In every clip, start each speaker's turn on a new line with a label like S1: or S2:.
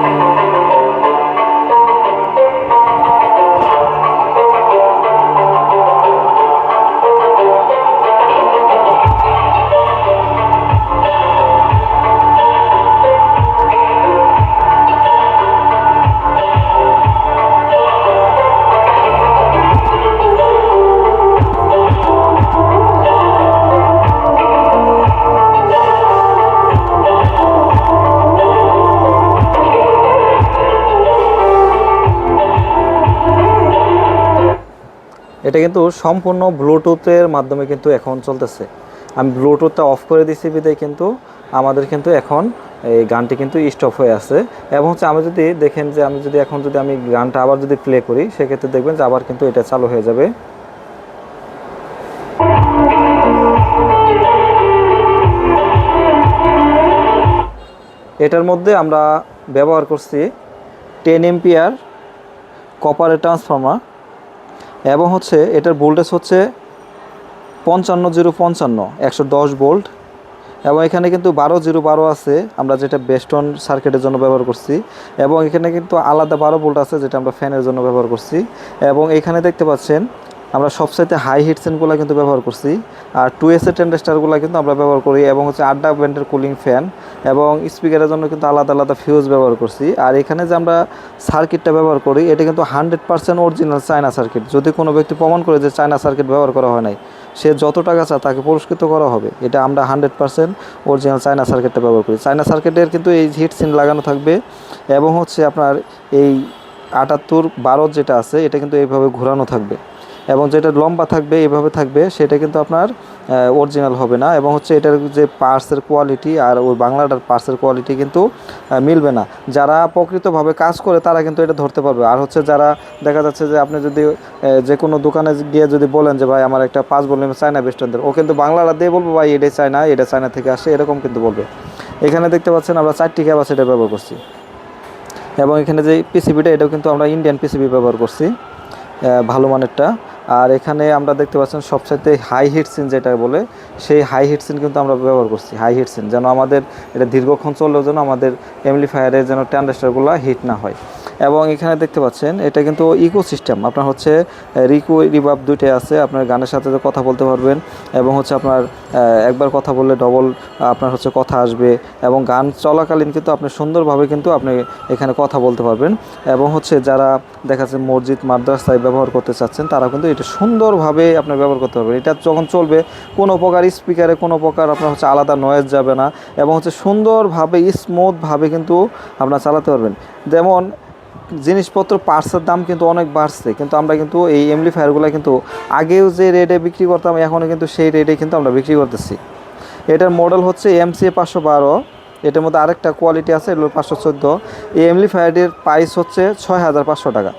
S1: Thank you. এটা কিন্তু সম্পূর্ণ ব্লুটুথের মাধ্যমে কিন্তু এখন চলতেছে। আমি ব্লুটুথটা অফ করে দিছি বিদায় কিন্তু আমাদের কিন্তু এখন এই গানটি কিন্তু স্টপ হয়ে আছে। এবং হচ্ছে আমি যদি দেখেন যে আমি যদি এখন যদি আমি গানটা আবার যদি প্লে করি, সেক্ষেত্রে দেখবেন যে আবার কিন্তু এটা চালু হয়ে যাবে। এটার মধ্যে আমরা ব্যবহার করছি টেন এম্পিয়ার কপারের ট্রান্সফর্মার এবং হচ্ছে এটার ভোল্টেজ হচ্ছে পঞ্চান্ন জিরো পঞ্চান্ন, একশো দশ ভোল্ট এবং এখানে কিন্তু বারো জিরো বারো আছে, আমরা যেটা বেস্টন সার্কিটের জন্য ব্যবহার করছি। এবং এখানে কিন্তু আলাদা বারো ভোল্ট আছে, যেটা আমরা ফ্যানের জন্য ব্যবহার করছি। এবং এখানে দেখতে পাচ্ছেন আমরা সবসাইতে হাই হিট হিটসেনগুলো কিন্তু ব্যবহার করছি। আর টু এসের টেন্ডেস্টারগুলো কিন্তু আমরা ব্যবহার করি এবং হচ্ছে আড্ডা ব্যান্ডের কুলিং ফ্যান এবং স্পিকারের জন্য কিন্তু আলাদা আলাদা ফিউজ ব্যবহার করছি। আর এখানে যে আমরা সার্কিটটা ব্যবহার করি, এটা কিন্তু hundred percent original China circuit যদি কোনো ব্যক্তি প্রমাণ করে যে চায়না সার্কিট ব্যবহার করা হয় নাই, সে যত টাকা চায় তাকে পুরস্কৃত করা হবে। এটা আমরা হান্ড্রেড পার্সেন্ট অরিজিনাল চায়না সার্কিটটা ব্যবহার করি। চায়না সার্কিটের কিন্তু এই হিট সিন লাগানো থাকবে এবং হচ্ছে আপনার এই আটাত্তর বারো যেটা আছে, এটা কিন্তু এইভাবে ঘোরানো থাকবে। এবং যেটা লম্বা থাকবে, এভাবে থাকবে, সেটা কিন্তু আপনার অরিজিনাল হবে না এবং হচ্ছে এটার যে পার্সের কোয়ালিটি আর ওই বাংলাটার পার্সের কোয়ালিটি কিন্তু মিলবে না। যারা প্রকৃতভাবে কাজ করে, তারা কিন্তু এটা ধরতে পারবে। আর হচ্ছে যারা দেখা যাচ্ছে যে আপনি যদি যে কোনো দোকানে গিয়ে যদি বলেন যে, ভাই, আমার একটা পাঁচ বললেন চায়না বেস্টনদের ও কিন্তু বাংলাটা দিয়ে বলব, ভাই, এটাই চায়না, এটা চায়না থেকে আসে। এরকম কিন্তু বলবে। এখানে দেখতে পাচ্ছেন আমরা চারটি ক্যাপাসিটি ব্যবহার করছি। এবং এখানে যে পিসিবিটা এটাও কিন্তু আমরা ইন্ডিয়ান পিসিবি ব্যবহার করছি ভালো মানেরটা। আর এখানে আমরা দেখতে পাচ্ছেন সবচাইতে হাই হিট সিন যেটা বলে, সেই হাই হিট সিন কিন্তু আমরা ব্যবহার করছি হাই হিট সিন যেন আমাদের এটা দীর্ঘক্ষণ চললেও যেন আমাদের এমলিফায়ারের যেন ট্যান্ডাস্টারগুলো হিট না হয়। এবং এখানে দেখতে পাচ্ছেন, এটা কিন্তু ইকো সিস্টেম আপনার হচ্ছে রিকো, রিভাব দুইটাই আছে। আপনার গানের সাথে কথা বলতে পারবেন এবং হচ্ছে আপনার একবার কথা বললে ডবল আপনার হচ্ছে কথা আসবে এবং গান চলাকালীন কিন্তু আপনি সুন্দরভাবে কিন্তু আপনি এখানে কথা বলতে পারবেন এবং হচ্ছে যারা দেখা যাচ্ছে মসজিদ, মাদ্রাসায় ব্যবহার করতে চাচ্ছেন তারা কিন্তু এটা সুন্দরভাবে আপনার ব্যবহার করতে পারবেন। এটা যখন চলবে, কোনো প্রকার স্পিকারে কোনো প্রকার আপনার হচ্ছে আলাদা নয়েজ যাবে না এবং হচ্ছে সুন্দরভাবে স্মুথভাবে কিন্তু আপনার চালাতে পারবেন। যেমন জিনিসপত্র পার্টসের দাম কিন্তু অনেক বাড়ছে। কিন্তু আমরা কিন্তু এই এমলিফায়ারগুলো কিন্তু আগেও যে রেটে বিক্রি করতাম এখনও কিন্তু সেই রেটে কিন্তু আমরা বিক্রি করতেছি। এটার মডেল হচ্ছে এমসিএ পাঁচশো বারো। এটার মধ্যে আরেকটা কোয়ালিটি আছে, এগুলো পাঁচশো চোদ্দ। এই এমলিফায়ারের প্রাইস হচ্ছে ছয় হাজার পাঁচশো টাকা।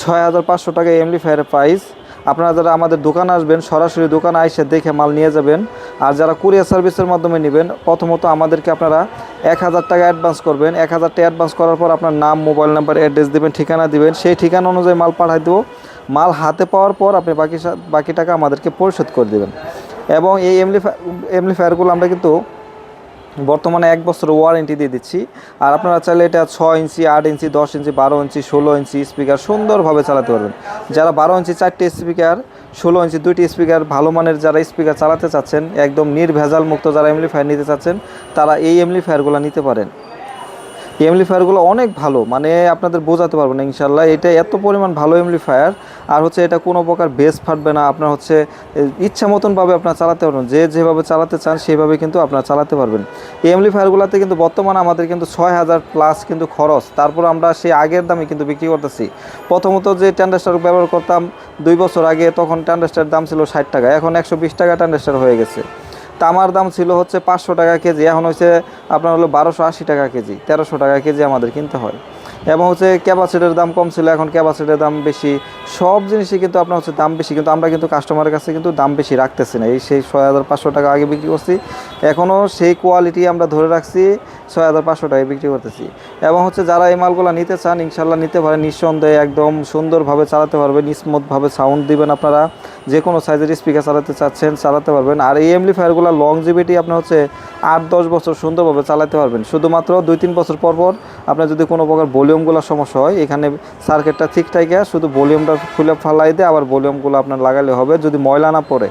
S1: ছয় হাজার পাঁচশো টাকা এমলিফায়ারের প্রাইস আপনারা যারা আমাদের দোকানে আসবেন, সরাসরি দোকানে এসে দেখে মাল নিয়ে যাবেন। আর যারা কুরিয়ার সার্ভিসের মাধ্যমে নেবেন, প্রথমত আমাদেরকে আপনারা এক হাজার টাকা অ্যাডভান্স করবেন। এক হাজার টাকা অ্যাডভান্স করার পর আপনার নাম মোবাইল নাম্বার অ্যাড্রেস দেবেন, ঠিকানা দিবেন। সেই ঠিকানা অনুযায়ী মাল পাঠাই দেবো। মাল হাতে পাওয়ার পর আপনি বাকি বাকি টাকা আমাদেরকে পরিশোধ করে দেবেন। এবং এই এমলিফায়ার এমলিফায়ারগুলো আমরা কিন্তু বর্তমানে এক বছর ওয়ারেন্টি দিয়ে দিচ্ছি। আর আপনারা চাইলে এটা ছয় ইঞ্চি, আট ইঞ্চি, দশ ইঞ্চি, বারো ইঞ্চি, ষোলো ইঞ্চি স্পিকার সুন্দরভাবে চালাতে পারবেন। যারা বারো ইঞ্চি, চারটি স্পিকার ষোলো ইঞ্চি, দুইটি স্পিকার ভালো মানের যারা স্পিকার চালাতে চাচ্ছেন, একদম নির্ভেজাল মুক্ত যারা এমলিফায়ার নিতে চাচ্ছেন, তারা এই এমলিফায়ারগুলো নিতে পারেন। এমলিফায়ারগুলো অনেক ভালো মানে আপনাদের বোঝাতে পারব না ইনশাল্লাহ এটা এত পরিমাণ ভালো এমলিফায়ার, আর হচ্ছে এটা কোনো প্রকার বেস ফাটবে না, আপনার হচ্ছে ইচ্ছা মতনভাবে আপনার চালাতে পারবেন, যে যেভাবে চালাতে চান সেইভাবে কিন্তু আপনারা চালাতে পারবেন। এই এমলিফায়ারগুলোতে কিন্তু বর্তমানে আমাদের কিন্তু ছয় হাজার প্লাস কিন্তু খরচ, তারপর আমরা সেই আগের দামে কিন্তু বিক্রি করতেছি। প্রথমত যে ট্যান্ডাস্টার ব্যবহার করতাম দুই বছর আগে, তখন ট্যান্ডাস্টার দাম ছিল ষাট টাকা, এখন একশো বিশ টাকা ট্যান্ডাস্টার হয়ে গেছে। তামার দাম ছিল হচ্ছে পাঁচশো টাকা কেজি, এখন হচ্ছে আপনার হলো বারোশো আশি টাকা কেজি, তেরোশো টাকা কেজি আমাদের কিনতে হয়। এবং হচ্ছে ক্যাপাসিটির দাম কম ছিল, এখন ক্যাপাসিটির দাম বেশি। সব জিনিসই কিন্তু আপনার হচ্ছে দাম বেশি, কিন্তু আমরা কিন্তু কাস্টমারের কাছে কিন্তু দাম বেশি রাখতেছি না। এই সেই ছয় হাজার পাঁচশো টাকা আগে বিক্রি করছি, এখনও সেই কোয়ালিটি আমরা ধরে রাখছি। ছয় হাজার পাঁচশো টাকায় বিক্রি করতেছি। এবং হচ্ছে যারা এই মালগুলো নিতে চান ইনশাল্লাহ নিতে পারেন। নিঃসন্দেহে একদম সুন্দরভাবে চালাতে পারবেন স্মুথভাবে সাউন্ড দিবেন আপনারা। যে কোনো সাইজের স্পিকার চালাতে চাচ্ছেন, চালাতে পারবেন। আর এই এমপ্লিফায়ারগুলো লং জিবিটি আপনার হচ্ছে আট দশ বছর সুন্দরভাবে চালাতে পারবেন। শুধুমাত্র দুই তিন বছর পর পর আপনার যদি কোনো প্রকার ভলিউমগুলোর সমস্যা হয়, এখানে সার্কিটটা ঠিক থাকে। শুধু ভলিউমটা খুলে ফালাই দিয়ে আবার ভলিউমগুলো আপনার লাগালে হবে। যদি ময়লা না পড়ে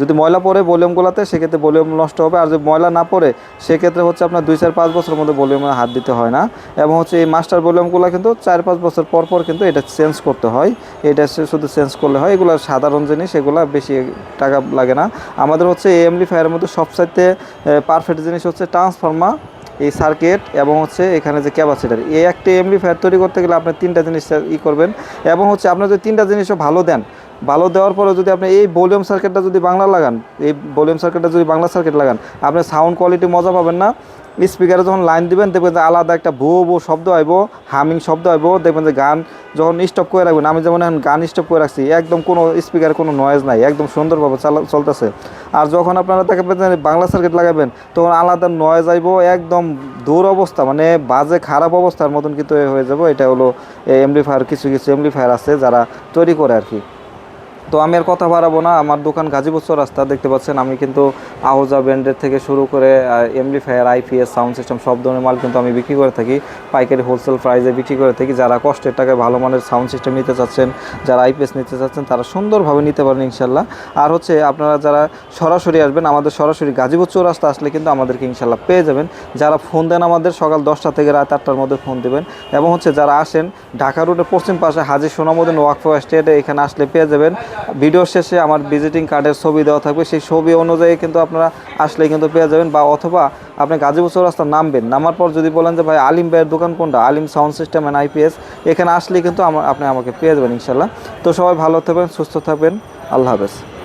S1: যদি ময়লা পড়ে ভলিউমগুলোতে সেক্ষেত্রে ভলিউম নষ্ট হবে। আর যদি ময়লা না পরে সেক্ষেত্রে হচ্ছে আপনার দুই চার পাঁচ বছরের মধ্যে ভলিউমে হাত দিতে হয় না। এবং হচ্ছে এই মাস্টার ভলিউমগুলো কিন্তু চার পাঁচ বছর পর পর কিন্তু এটা চেঞ্জ করতে হয়। এটা শুধু চেঞ্জ করলে হয়। এগুলো সাধারণ জিনিস, এগুলো বেশি টাকা লাগে না। আমাদের হচ্ছে এই এমপ্লিফায়ারের মধ্যে সবচাইতে পারফেক্ট জিনিস হচ্ছে ট্রান্সফর্মার এই সার্কিট এবং হচ্ছে এখানে যে ক্যাপাসিটার এই একটা এমপ্লিফায়ার তৈরি করতে গেলে আপনি তিনটা জিনিস ই করবেন। এবং হচ্ছে আপনি যদি তিনটা জিনিসও ভালো দেন ভালো দেওয়ার পরে যদি আপনি এই ভলিউম সার্কিটটা যদি বাংলা লাগান, এই ভলিউম সার্কিটটা যদি বাংলা সার্কিট লাগান, আপনি সাউন্ড কোয়ালিটি মজা পাবেন না। স্পিকারে যখন লাইন দিবেন, দেখবেন যে আলাদা একটা ভো ভো শব্দ আইব হামিং শব্দ আইব, দেখবেন যে গান যখন স্টপ করে রাখবেন, আমি যেমন এখন গান স্টপ করে রাখছি, একদম কোনো স্পিকারে কোনো নয়েজ নাই, একদম সুন্দরভাবে চালা, চলতেছে। আর যখন আপনারা দেখবেন যে বাংলা সার্কিট লাগাবেন, তখন আলাদা নয়েজ আইব, একদম দূর অবস্থা মানে বাজে খারাপ অবস্থার মতন কিন্তু হয়ে যাব। এটা হলো এমপ্লিফায়ার কিছু কিছু এমপ্লিফায়ার আছে যারা তৈরি করে আর কি। তো আমি আর কথা বাড়াবো না। আমার দোকান গাজীপুর রাস্তা, দেখতে পাচ্ছেন আমি কিন্তু আহোজা ব্র্যান্ডের থেকে শুরু করে এমপ্লিফায়ার আইপিএস সাউন্ড সিস্টেম সব ধরনের মাল কিন্তু আমি বিক্রি করে থাকি। পাইকারি হোলসেল প্রাইসে বিক্রি করে থাকি। যারা কষ্টের টাকায় ভালো মানের সাউন্ড সিস্টেম নিতে চাচ্ছেন, যারা আইপিএস নিতে চাচ্ছেন, তারা সুন্দরভাবে নিতে পারেন ইনশাল্লাহ। আর হচ্ছে আপনারা যারা সরাসরি আসবেন, আমাদের সরাসরি গাজীপুর চৌরাস্তা আসলে কিন্তু আমাদেরকে ইনশাল্লাহ পেয়ে যাবেন। যারা ফোন দেন আমাদের, সকাল দশটা থেকে রাত আটটার মধ্যে ফোন দেবেন। এবং হচ্ছে যারা আসেন, ঢাকা রোডের পশ্চিম পাশে হাজি সোনামুদ্দিন ওয়াকফ স্টেটে এখানে আসলে পেয়ে যাবেন। ভিডিওর শেষে আমার ভিজিটিং কার্ডের ছবি দেওয়া থাকবে। সেই ছবি অনুযায়ী কিন্তু আপনারা আসলে কিন্তু পেয়ে যাবেন বা অথবা আপনি গাজীপুর চৌরাস্তা নামবেন। নামার পর যদি বলেন যে, ভাই, আলিম ভাইয়ের দোকান কোনটা? Alim sound system and IPS এখানে আসলে কিন্তু আমার আপনি আমাকে পেয়ে যাবেন ইনশাল্লাহ তো সবাই ভালো থাকবেন, সুস্থ থাকবেন। আল্লাহ হাফেজ।